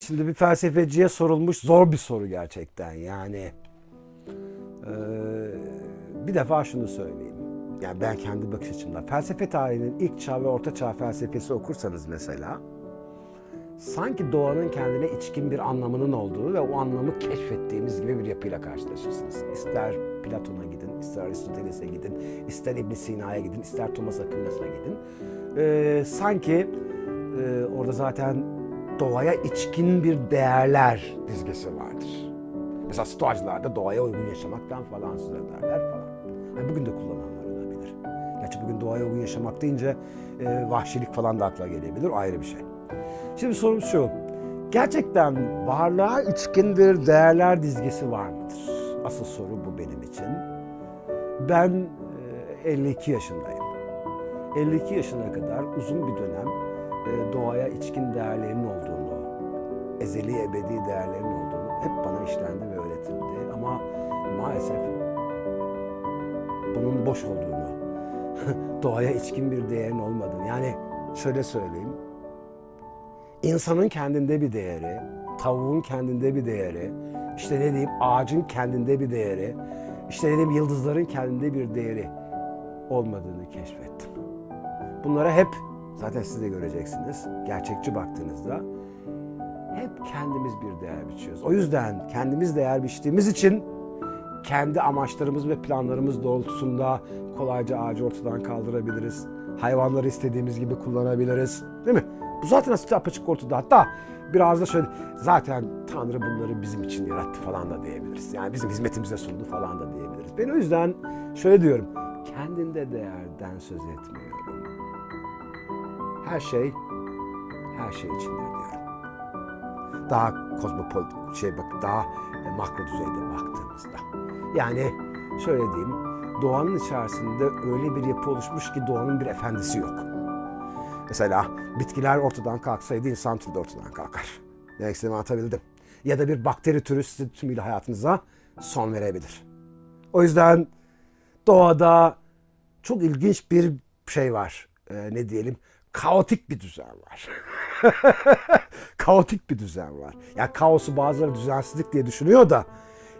Şimdi bir felsefeciye sorulmuş zor bir soru gerçekten yani. Ee, bir defa şunu söyleyeyim. Yani ben kendi bakış açımdan. Felsefe tarihinin ilk çağ ve orta çağ felsefesi okursanız mesela sanki doğanın kendine içkin bir anlamının olduğu ve o anlamı keşfettiğimiz gibi bir yapıyla karşılaşırsınız. İster Platon'a gidin, ister Aristoteles'e gidin, ister ibn Sina'ya gidin, ister Thomas Aquinas'a gidin. Ee, sanki e, orada zaten doğaya içkin bir değerler dizgesi vardır. Mesela stoacılarda doğaya uygun yaşamaktan falan söz ederler falan. Hani bugün de kullananlar olabilir. Gerçi bugün doğaya uygun yaşamak deyince e, vahşilik falan da akla gelebilir. Ayrı bir şey. Şimdi sorum şu. Gerçekten varlığa içkin bir değerler dizgesi var mıdır? Asıl soru bu benim için. Ben e, 52 yaşındayım. 52 yaşına kadar uzun bir dönem e, doğaya içkin değerlerin olduğunu, ezeli ebedi değerlerin olduğunu hep bana işlendi ve öğretildi. Ama maalesef bunun boş olduğunu, doğaya içkin bir değerin olmadığını. Yani şöyle söyleyeyim. İnsanın kendinde bir değeri, tavuğun kendinde bir değeri, işte ne diyeyim ağacın kendinde bir değeri, işte ne diyeyim yıldızların kendinde bir değeri olmadığını keşfettim. Bunlara hep zaten siz de göreceksiniz gerçekçi baktığınızda hep kendimiz bir değer biçiyoruz. O yüzden kendimiz değer biçtiğimiz için kendi amaçlarımız ve planlarımız doğrultusunda kolayca ağacı ortadan kaldırabiliriz. Hayvanları istediğimiz gibi kullanabiliriz. Değil mi? Bu zaten açık apaçık ortada. Hatta biraz da şöyle zaten Tanrı bunları bizim için yarattı falan da diyebiliriz. Yani bizim hizmetimize sundu falan da diyebiliriz. Ben o yüzden şöyle diyorum. Kendinde değerden söz etmiyorum. Her şey her şey içindir diyorum. Daha kozmopolit şey bak daha e, makro düzeyde baktığımızda. Yani şöyle diyeyim. Doğanın içerisinde öyle bir yapı oluşmuş ki doğanın bir efendisi yok. Mesela bitkiler ortadan kalksaydı insan türü de ortadan kalkar. Ne istediğimi anlatabildim. Ya da bir bakteri türü sizin tümüyle hayatınıza son verebilir. O yüzden doğada çok ilginç bir şey var. Ee, ne diyelim? Kaotik bir düzen var. Kaotik bir düzen var. Yani kaosu bazıları düzensizlik diye düşünüyor da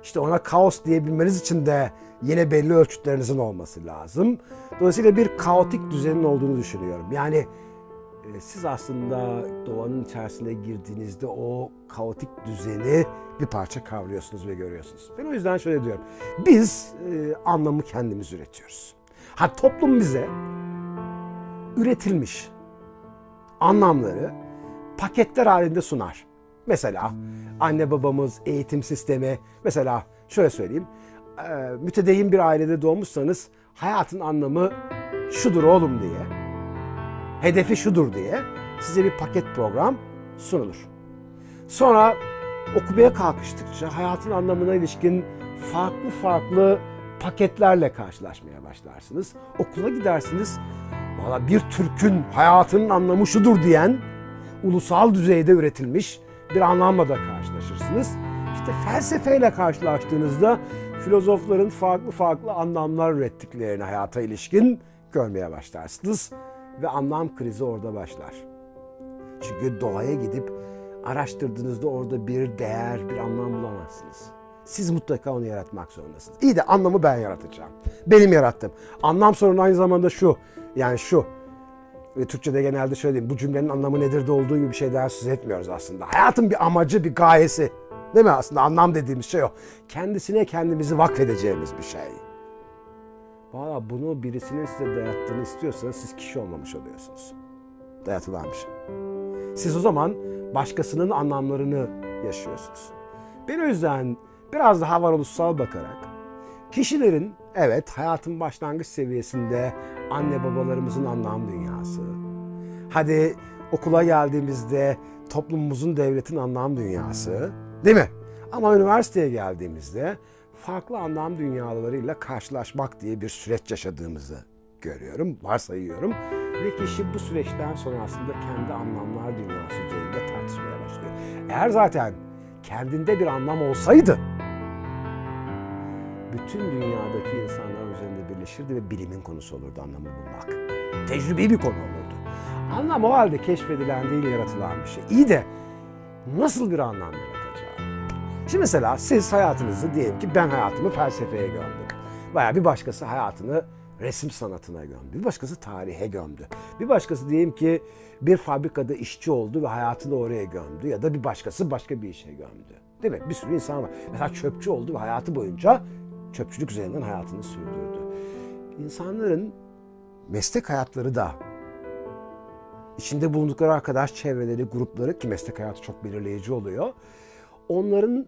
işte ona kaos diyebilmeniz için de yine belli ölçütlerinizin olması lazım. Dolayısıyla bir kaotik düzenin olduğunu düşünüyorum. Yani e, siz aslında doğanın içerisine girdiğinizde o kaotik düzeni bir parça kavruyorsunuz ve görüyorsunuz. Ben o yüzden şöyle diyorum. Biz e, anlamı kendimiz üretiyoruz. Ha toplum bize üretilmiş anlamları paketler halinde sunar. Mesela anne babamız, eğitim sistemi, mesela şöyle söyleyeyim. e, Mütedeyyin bir ailede doğmuşsanız hayatın anlamı şudur oğlum diye, hedefi şudur diye size bir paket program sunulur. Sonra okumaya kalkıştıkça hayatın anlamına ilişkin farklı farklı paketlerle karşılaşmaya başlarsınız. Okula gidersiniz. Valla bir Türk'ün hayatının anlamı şudur diyen ulusal düzeyde üretilmiş bir anlamla da karşılaşırsınız. İşte felsefeyle karşılaştığınızda filozofların farklı farklı anlamlar ürettiklerini hayata ilişkin görmeye başlarsınız ve anlam krizi orada başlar. Çünkü doğaya gidip araştırdığınızda orada bir değer, bir anlam bulamazsınız. Siz mutlaka onu yaratmak zorundasınız. İyi de anlamı ben yaratacağım. Benim yarattım. Anlam sorunu aynı zamanda şu. Yani şu. Ve Türkçe'de genelde şöyle diyeyim. Bu cümlenin anlamı nedir de olduğu gibi bir şeyden söz etmiyoruz aslında. Hayatın bir amacı, bir gayesi. Değil mi aslında anlam dediğimiz şey o. Kendisine kendimizi vakfedeceğimiz bir şey. Valla bunu birisinin size dayattığını istiyorsanız siz kişi olmamış oluyorsunuz. Dayatılan bir şey. Siz o zaman başkasının anlamlarını yaşıyorsunuz. Ben o yüzden biraz daha varoluşsal bakarak kişilerin evet hayatın başlangıç seviyesinde anne babalarımızın anlam dünyası. Hadi okula geldiğimizde toplumumuzun devletin anlam dünyası değil mi? Ama üniversiteye geldiğimizde farklı anlam dünyalarıyla karşılaşmak diye bir süreç yaşadığımızı görüyorum, varsayıyorum. Ve kişi bu süreçten sonra aslında kendi anlamlar dünyası üzerinde tartışmaya başlıyor. Eğer zaten kendinde bir anlam olsaydı, bütün dünyadaki insanlar üzerinde birleşirdi ve bilimin konusu olurdu anlamı bulmak. Tecrübi bir konu olurdu. Anlam o halde keşfedilen değil, yaratılan bir şey. İyi de nasıl bir anlam yaratacağım? Şimdi mesela siz hayatınızı diyelim ki ben hayatımı felsefeye gömdüm. Veya bir başkası hayatını resim sanatına gömdü. Bir başkası tarihe gömdü. Bir başkası diyelim ki bir fabrikada işçi oldu ve hayatını oraya gömdü. Ya da bir başkası başka bir işe gömdü. Değil mi? Bir sürü insan var. Mesela çöpçü oldu ve hayatı boyunca çöpçülük üzerinden hayatını sürdürdü. İnsanların meslek hayatları da içinde bulundukları arkadaş çevreleri, grupları ki meslek hayatı çok belirleyici oluyor. Onların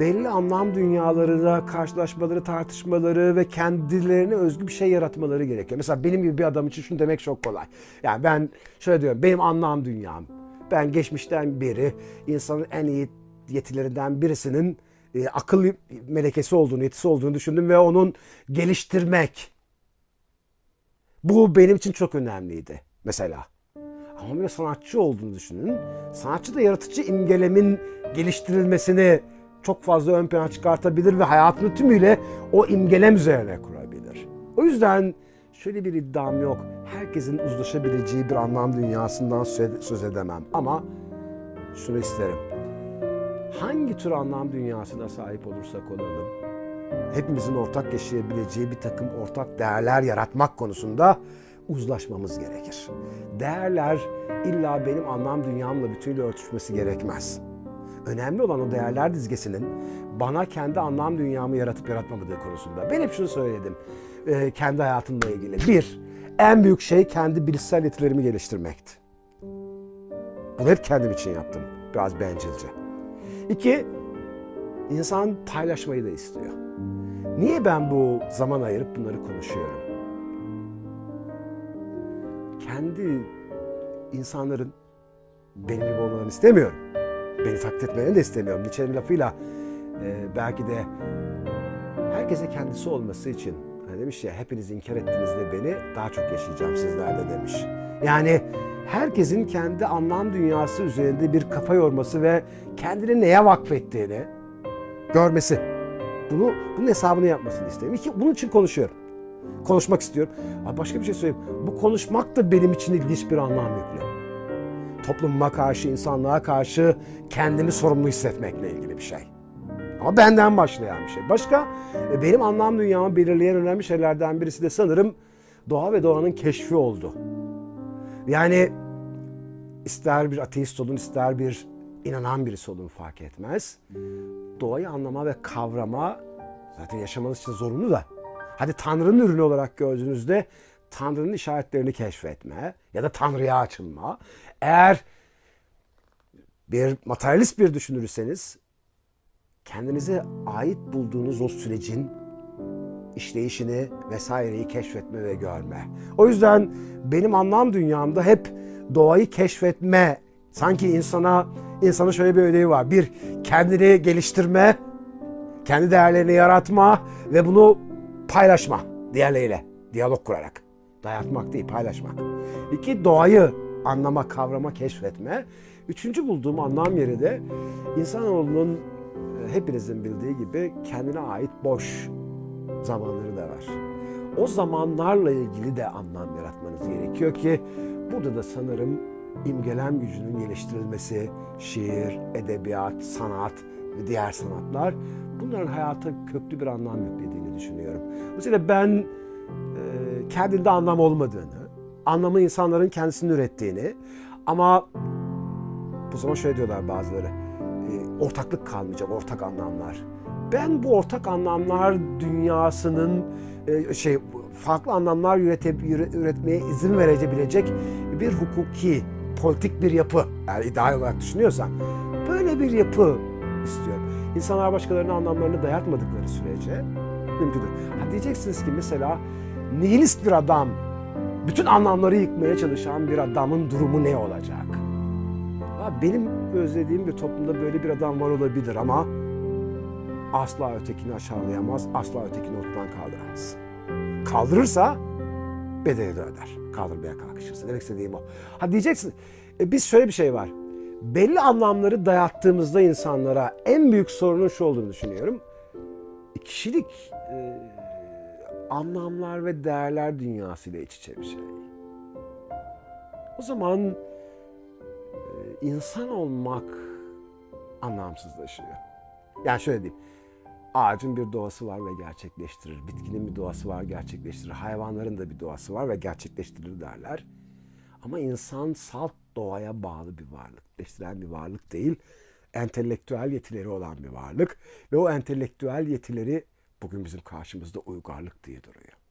belli anlam dünyalarıyla karşılaşmaları, tartışmaları ve kendilerine özgü bir şey yaratmaları gerekiyor. Mesela benim gibi bir adam için şunu demek çok kolay. Yani ben şöyle diyorum, benim anlam dünyam. Ben geçmişten beri insanın en iyi yetilerinden birisinin e, akıl melekesi olduğunu, yetisi olduğunu düşündüm ve onun geliştirmek. Bu benim için çok önemliydi mesela. Ama bir sanatçı olduğunu düşünün. Sanatçı da yaratıcı imgelemin geliştirilmesini çok fazla ön plana çıkartabilir ve hayatını tümüyle o imgelem üzerine kurabilir. O yüzden şöyle bir iddiam yok. Herkesin uzlaşabileceği bir anlam dünyasından söz edemem. Ama şunu isterim. Hangi tür anlam dünyasına sahip olursak olalım, hepimizin ortak yaşayabileceği bir takım ortak değerler yaratmak konusunda uzlaşmamız gerekir. Değerler illa benim anlam dünyamla bütünüyle örtüşmesi gerekmez. Önemli olan o değerler dizgesinin bana kendi anlam dünyamı yaratıp yaratmamadığı konusunda. Ben hep şunu söyledim e, kendi hayatımla ilgili. Bir, en büyük şey kendi bilişsel yetilerimi geliştirmekti. Bunu hep kendim için yaptım. Biraz bencilce. İki, insan paylaşmayı da istiyor. Niye ben bu zaman ayırıp bunları konuşuyorum? Kendi insanların benim gibi olmalarını istemiyorum. Beni taklit etmelerini de istemiyorum. Nietzsche'nin lafıyla e, belki de herkese kendisi olması için hani demiş ya hepiniz inkar ettiğinizde beni daha çok yaşayacağım sizlerle demiş. Yani herkesin kendi anlam dünyası üzerinde bir kafa yorması ve kendini neye vakfettiğini görmesi. Bunu bunun hesabını yapmasını isterim. İki, bunun için konuşuyorum. Konuşmak istiyorum. Ama başka bir şey söyleyeyim. Bu konuşmak da benim için ilginç bir anlam yüklü. Toplumuma karşı, insanlığa karşı kendimi sorumlu hissetmekle ilgili bir şey. Ama benden başlayan bir şey. Başka e, benim anlam dünyamı belirleyen önemli şeylerden birisi de sanırım doğa ve doğanın keşfi oldu. Yani ister bir ateist olun, ister bir inanan birisi olun fark etmez. Doğayı anlama ve kavrama zaten yaşamanız için zorunlu da. Hadi Tanrı'nın ürünü olarak gördüğünüzde Tanrı'nın işaretlerini keşfetme ya da Tanrı'ya açılma. Eğer bir materyalist bir düşünürseniz kendinize ait bulduğunuz o sürecin işleyişini vesaireyi keşfetme ve görme. O yüzden benim anlam dünyamda hep doğayı keşfetme, sanki insana insanın şöyle bir ödevi var. Bir, kendini geliştirme, kendi değerlerini yaratma ve bunu paylaşma diğerleriyle, diyalog kurarak. Dayatmak değil, paylaşmak. İki, doğayı anlama, kavrama, keşfetme. Üçüncü bulduğum anlam yeri de insanoğlunun hepinizin bildiği gibi kendine ait boş zamanları da var. O zamanlarla ilgili de anlam yaratmanız gerekiyor ki burada da sanırım imgelem gücünün geliştirilmesi, şiir, edebiyat, sanat ve diğer sanatlar bunların hayata köklü bir anlam yüklediğini düşünüyorum. Dolayısıyla ben e, kendinde anlam olmadığını, anlamı insanların kendisini ürettiğini ama bu zaman şöyle diyorlar bazıları, e, ortaklık kalmayacak, ortak anlamlar. Ben bu ortak anlamlar dünyasının e, şey farklı anlamlar ürete, üretmeye izin verebilecek bir hukuki, politik bir yapı. Yani ideal olarak düşünüyorsan böyle bir yapı istiyorum. İnsanlar başkalarına anlamlarını dayatmadıkları sürece mümkündür. Ha diyeceksiniz ki mesela nihilist bir adam, bütün anlamları yıkmaya çalışan bir adamın durumu ne olacak? Ha, benim özlediğim bir toplumda böyle bir adam var olabilir ama asla ötekini aşağılayamaz, asla ötekini ortadan kaldıramaz. Kaldırırsa bedelini öder. Kaldırmaya kalkışırsa. Demek istediğim o. Ha diyeceksin, e, biz şöyle bir şey var. Belli anlamları dayattığımızda insanlara en büyük sorunun şu olduğunu düşünüyorum. Kişilik e, anlamlar ve değerler dünyasıyla iç içe bir şey. O zaman e, insan olmak anlamsızlaşıyor. Yani şöyle diyeyim. Ağacın bir doğası var ve gerçekleştirir. Bitkinin bir doğası var, gerçekleştirir. Hayvanların da bir doğası var ve gerçekleştirir derler. Ama insan salt doğaya bağlı bir varlık. Gerçekleştiren bir varlık değil. Entelektüel yetileri olan bir varlık. Ve o entelektüel yetileri bugün bizim karşımızda uygarlık diye duruyor.